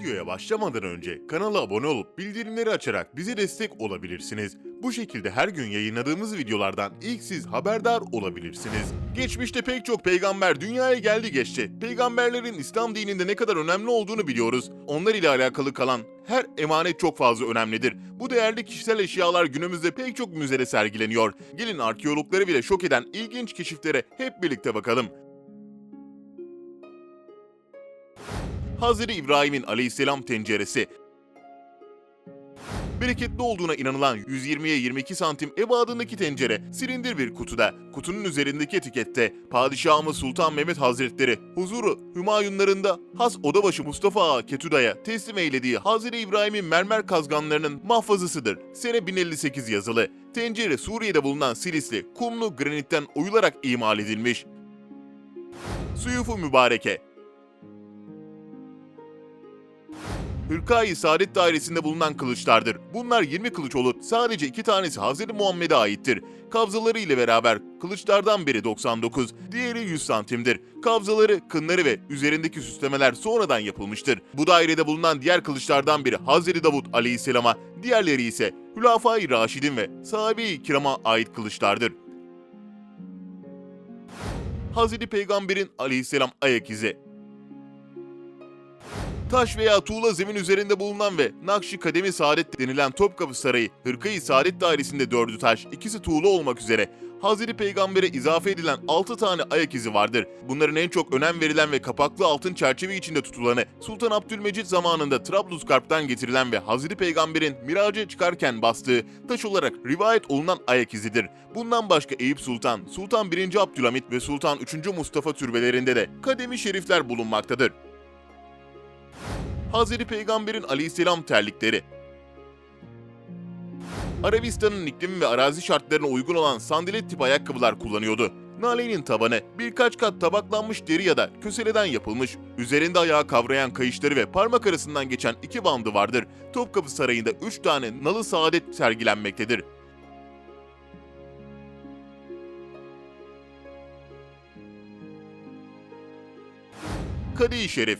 Videoya başlamadan önce kanala abone olup bildirimleri açarak bize destek olabilirsiniz. Bu şekilde her gün yayınladığımız videolardan ilk siz haberdar olabilirsiniz. Geçmişte pek çok peygamber dünyaya geldi geçti. Peygamberlerin İslam dininde ne kadar önemli olduğunu biliyoruz. Onlar ile alakalı kalan her emanet çok fazla önemlidir. Bu değerli kişisel eşyalar günümüzde pek çok müzede sergileniyor. Gelin arkeologları bile şok eden ilginç keşiflere hep birlikte bakalım. Hazreti İbrahim'in aleyhisselam tenceresi. Bereketli olduğuna inanılan 120'ye 22 santim ebadındaki tencere silindir bir kutuda. Kutunun üzerindeki etikette Padişahımız Sultan Mehmet Hazretleri huzuru Hümayunlarında has odabaşı Mustafa Ağa Ketuda'ya teslim eylediği Hazreti İbrahim'in mermer kazganlarının mahfazısıdır. Sene 1058 yazılı. Tencere Suriye'de bulunan Silisli, kumlu granitten oyularak imal edilmiş. Suyufu Mübareke Hırkayı Saadet Dairesi'nde bulunan kılıçlardır. Bunlar 20 kılıç olup sadece iki tanesi Hz. Muhammed'e aittir. Kavzaları ile beraber kılıçlardan biri 99, diğeri 100 santimdir. Kavzaları, kınları ve üzerindeki süslemeler sonradan yapılmıştır. Bu dairede bulunan diğer kılıçlardan biri Hz. Davut Aleyhisselam'a, diğerleri ise Hülafai Raşidin ve sahabe-i kirama ait kılıçlardır. Hz. Peygamber'in aleyhisselam ayak izi Taş veya tuğla zemin üzerinde bulunan ve Nakşi Kademi Saadet denilen Topkapı Sarayı, Hırkayı Saadet Dairesi'nde dördü taş, ikisi tuğla olmak üzere Hazreti Peygamber'e izafe edilen 6 tane ayak izi vardır. Bunların en çok önem verilen ve kapaklı altın çerçeve içinde tutulanı Sultan Abdülmecit zamanında Trablusgarp'tan getirilen ve Hazreti Peygamber'in miraca çıkarken bastığı taş olarak rivayet olunan ayak izidir. Bundan başka Eyüp Sultan, Sultan 1. Abdülhamit ve Sultan 3. Mustafa türbelerinde de kademi şerifler bulunmaktadır. Hazreti Peygamber'in aleyhisselam terlikleri. Arabistan'ın iklim ve arazi şartlarına uygun olan sandalet tip ayakkabılar kullanıyordu. Nale'nin tabanı birkaç kat tabaklanmış deri ya da köseleden yapılmış, üzerinde ayağı kavrayan kayışları ve parmak arasından geçen iki bandı vardır. Topkapı Sarayı'nda üç tane nalı saadet sergilenmektedir. Kadi-i Şerif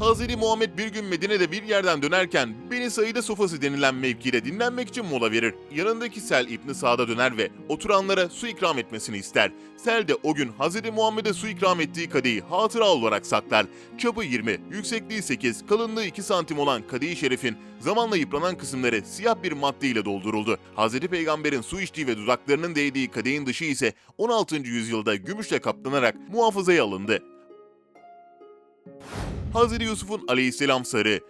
Hazreti Muhammed bir gün Medine'de bir yerden dönerken Beni Saide sofası denilen mevkide dinlenmek için mola verir. Yanındaki Sel İbni Sa'da döner ve oturanlara su ikram etmesini ister. Sel de o gün Hazreti Muhammed'e su ikram ettiği kadeyi hatıra olarak saklar. Çapı 20, yüksekliği 8, kalınlığı 2 santim olan kadeyi şerifin zamanla yıpranan kısımları siyah bir madde ile dolduruldu. Hazreti Peygamber'in su içtiği ve dudaklarının değdiği kadeyin dışı ise 16. yüzyılda gümüşle kaplanarak muhafazaya alındı. Hazreti Yusuf'un aleyhisselam sarı.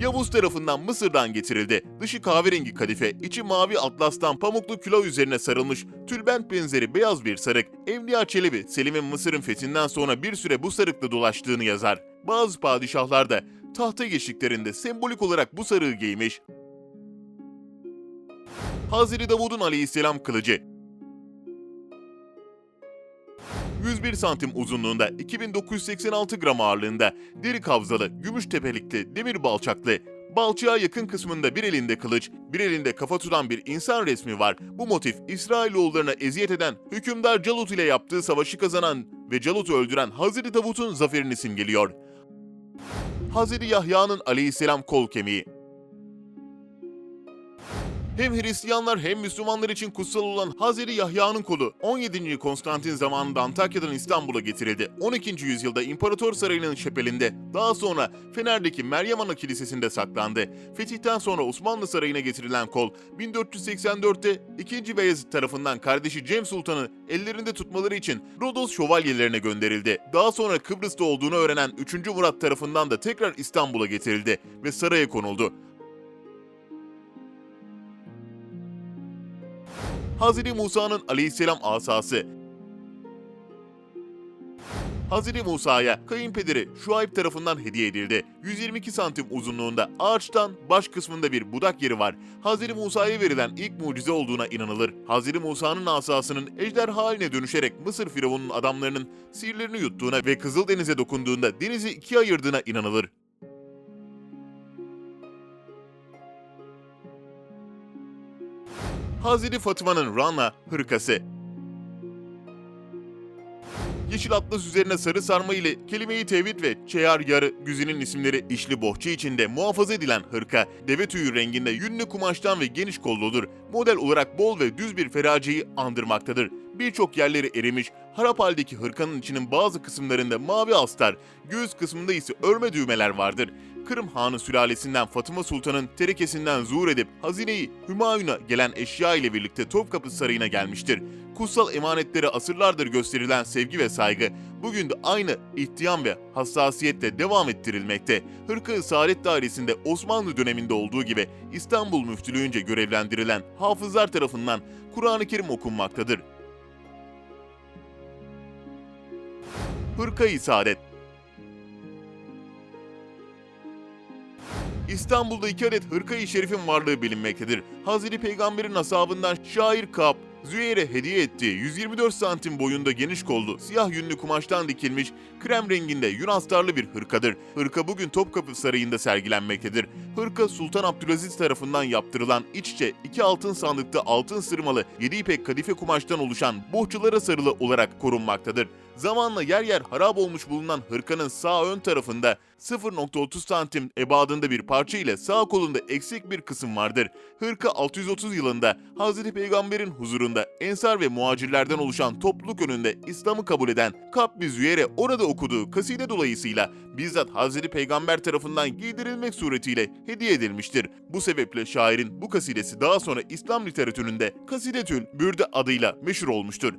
Yavuz tarafından Mısır'dan getirildi. Dışı kahverengi kadife, içi mavi atlastan pamuklu külah üzerine sarılmış, tülbent benzeri beyaz bir sarık. Evliya Çelebi, Selim'in Mısır'ın fethinden sonra bir süre bu sarıkla dolaştığını yazar. Bazı padişahlar da tahta geçtiklerinde sembolik olarak bu sarığı giymiş. Hazreti Davud'un aleyhisselam kılıcı, 101 santim uzunluğunda, 2986 gram ağırlığında, deri kavzalı, gümüş tepelikli, demir balçaklı, balçığa yakın kısmında bir elinde kılıç, bir elinde kafa tutan bir insan resmi var. Bu motif İsrailoğullarına eziyet eden, hükümdar Calut ile yaptığı savaşı kazanan ve Calut'u öldüren Hazreti Davut'un zaferini simgeliyor. Hazreti Yahya'nın aleyhisselam kol kemiği, hem Hristiyanlar hem Müslümanlar için kutsal olan Hazreti Yahya'nın kolu 17. Konstantin zamanında Antakya'dan İstanbul'a getirildi. 12. yüzyılda İmparator Sarayı'nın şepelinde, daha sonra Fener'deki Meryem Ana Kilisesi'nde saklandı. Fetihten sonra Osmanlı Sarayı'na getirilen kol 1484'te 2. Beyazıt tarafından kardeşi Cem Sultan'ı ellerinde tutmaları için Rodos şövalyelerine gönderildi. Daha sonra Kıbrıs'ta olduğunu öğrenen 3. Murat tarafından da tekrar İstanbul'a getirildi ve saraya konuldu. Hazreti Musa'nın aleyhisselam asası. Hazreti Musa'ya kayınpederi Şuayb tarafından hediye edildi. 122 santim uzunluğunda ağaçtan baş kısmında bir budak yeri var. Hazreti Musa'ya verilen ilk mucize olduğuna inanılır. Hazreti Musa'nın asasının ejder haline dönüşerek Mısır firavunun adamlarının sihirlerini yuttuğuna ve Kızıldeniz'e dokunduğunda denizi ikiye ayırdığına inanılır. Hazreti Fatıma'nın Rana hırkası. Yeşil atlas üzerine sarı sarma ile kelime-i tevhid ve çeyar yarı güzinin isimleri işli bohça içinde muhafaza edilen hırka, deve tüyü renginde yünlü kumaştan ve geniş kolludur. Model olarak bol ve düz bir feraceyi andırmaktadır. Birçok yerleri erimiş, harap haldeki hırkanın içinin bazı kısımlarında mavi astar, göğüs kısmında ise örme düğmeler vardır. Kırım Hanı sülalesinden Fatıma Sultan'ın terekesinden zuhur edip hazineyi Hümayun'a gelen eşya ile birlikte Topkapı Sarayı'na gelmiştir. Kutsal emanetlere asırlardır gösterilen sevgi ve saygı bugün de aynı ihtiyam ve hassasiyetle devam ettirilmekte. Hırkı Saadet Dairesi'nde Osmanlı döneminde olduğu gibi İstanbul Müftülüğünce görevlendirilen hafızlar tarafından Kur'an-ı Kerim okunmaktadır. Hırka-i Saadet İstanbul'da iki adet hırka-i şerifin varlığı bilinmektedir. Hazreti Peygamber'in ashabından şair Kap, Züeyre hediye ettiği 124 santim boyunda geniş kollu, siyah yünlü kumaştan dikilmiş, krem renginde yün astarlı bir hırkadır. Hırka bugün Topkapı Sarayı'nda sergilenmektedir. Hırka Sultan Abdülaziz tarafından yaptırılan iç iki altın sandıkta altın sırmalı, yedi ipek kadife kumaştan oluşan bohçalara sarılı olarak korunmaktadır. Zamanla yer yer harap olmuş bulunan hırkanın sağ ön tarafında 0.30 santim ebadında bir parça ile sağ kolunda eksik bir kısım vardır. Hırka 630 yılında Hazreti Peygamber'in huzurunda Ensar ve muhacirlerden oluşan topluluk önünde İslam'ı kabul eden Kab-i Züyer'e orada okuduğu kaside dolayısıyla bizzat Hazreti Peygamber tarafından giydirilmek suretiyle hediye edilmiştir. Bu sebeple şairin bu kasidesi daha sonra İslam literatüründe Kasidetül Bürde adıyla meşhur olmuştur.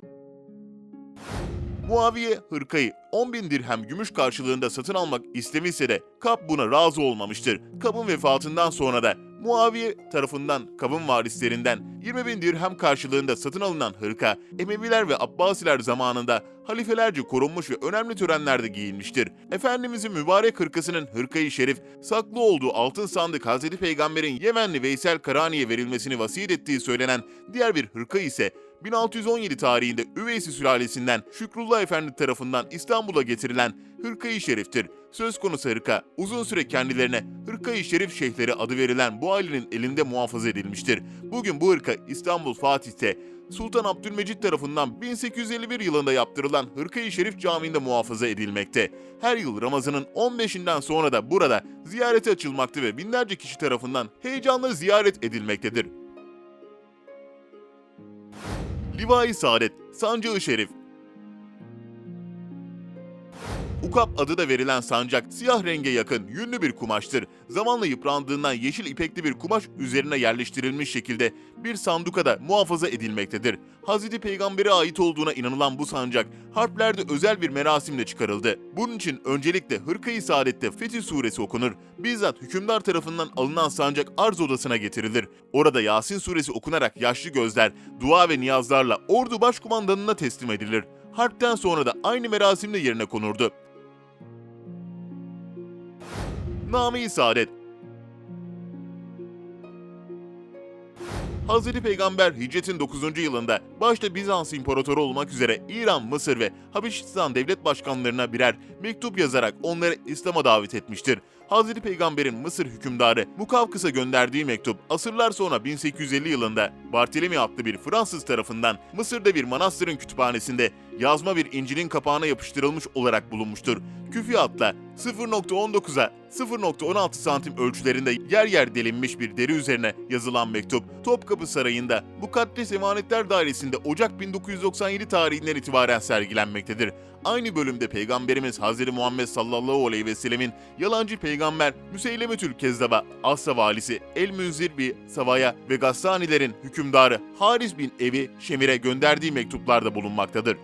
Muaviye hırkayı 10 bin dirhem gümüş karşılığında satın almak istemişse de Kab buna razı olmamıştır. Kab'ın vefatından sonra da Muaviye tarafından Kab'ın varislerinden 20 bin dirhem karşılığında satın alınan hırka, Emeviler ve Abbasiler zamanında halifelerce korunmuş ve önemli törenlerde giyilmiştir. Efendimizin mübarek hırkasının hırkayı şerif, saklı olduğu altın sandık Hazreti Peygamber'in Yemenli Veysel Karani'ye verilmesini vasiyet ettiği söylenen diğer bir hırka ise 1617 tarihinde Üveysi sülalesinden Şükrullah Efendi tarafından İstanbul'a getirilen Hırka-i Şerif'tir. Söz konusu hırka, uzun süre kendilerine Hırka-i Şerif Şeyhleri adı verilen bu ailenin elinde muhafaza edilmiştir. Bugün bu hırka İstanbul Fatih'te Sultan Abdülmecit tarafından 1851 yılında yaptırılan Hırka-i Şerif Camii'nde muhafaza edilmekte. Her yıl Ramazan'ın 15'inden sonra da burada ziyarete açılmakta ve binlerce kişi tarafından heyecanla ziyaret edilmektedir. Livai Saadet, Sancağı Şerif. Ukap adı da verilen sancak siyah renge yakın yünlü bir kumaştır. Zamanla yıprandığından yeşil ipekli bir kumaş üzerine yerleştirilmiş şekilde bir sandukada muhafaza edilmektedir. Hazreti Peygamber'e ait olduğuna inanılan bu sancak harplerde özel bir merasimle çıkarıldı. Bunun için öncelikle Hırka-i Saadet'te Fetih Suresi okunur. Bizzat hükümdar tarafından alınan sancak arz odasına getirilir. Orada Yasin Suresi okunarak yaşlı gözler, dua ve niyazlarla ordu başkumandanına teslim edilir. Harpten sonra da aynı merasimle yerine konurdu. Name-i Saadet Hazreti Peygamber hicretin 9. yılında başta Bizans İmparatoru olmak üzere İran, Mısır ve Habeşistan devlet başkanlarına birer mektup yazarak onları İslam'a davet etmiştir. Hazreti Peygamber'in Mısır hükümdarı Mukavkıs'a gönderdiği mektup asırlar sonra 1850 yılında Barthélemy adlı bir Fransız tarafından Mısır'da bir manastırın kütüphanesinde yazma bir İncil'in kapağına yapıştırılmış olarak bulunmuştur. Küfiyatla 0.19'a 0.16 santim ölçülerinde yer yer delinmiş bir deri üzerine yazılan mektup Topkapı Sarayı'nda Mukaddes Emanetler Dairesi'nde Ocak 1997 tarihinden itibaren sergilenmektedir. Aynı bölümde Peygamberimiz Hazreti Muhammed sallallahu aleyhi ve sellemin yalancı peygamber Müseylemetül Kezzaba, Asya valisi El Münzir bir Savaya ve Gassanilerin hükümdarı Haris bin Evi Şemir'e gönderdiği mektuplarda bulunmaktadır.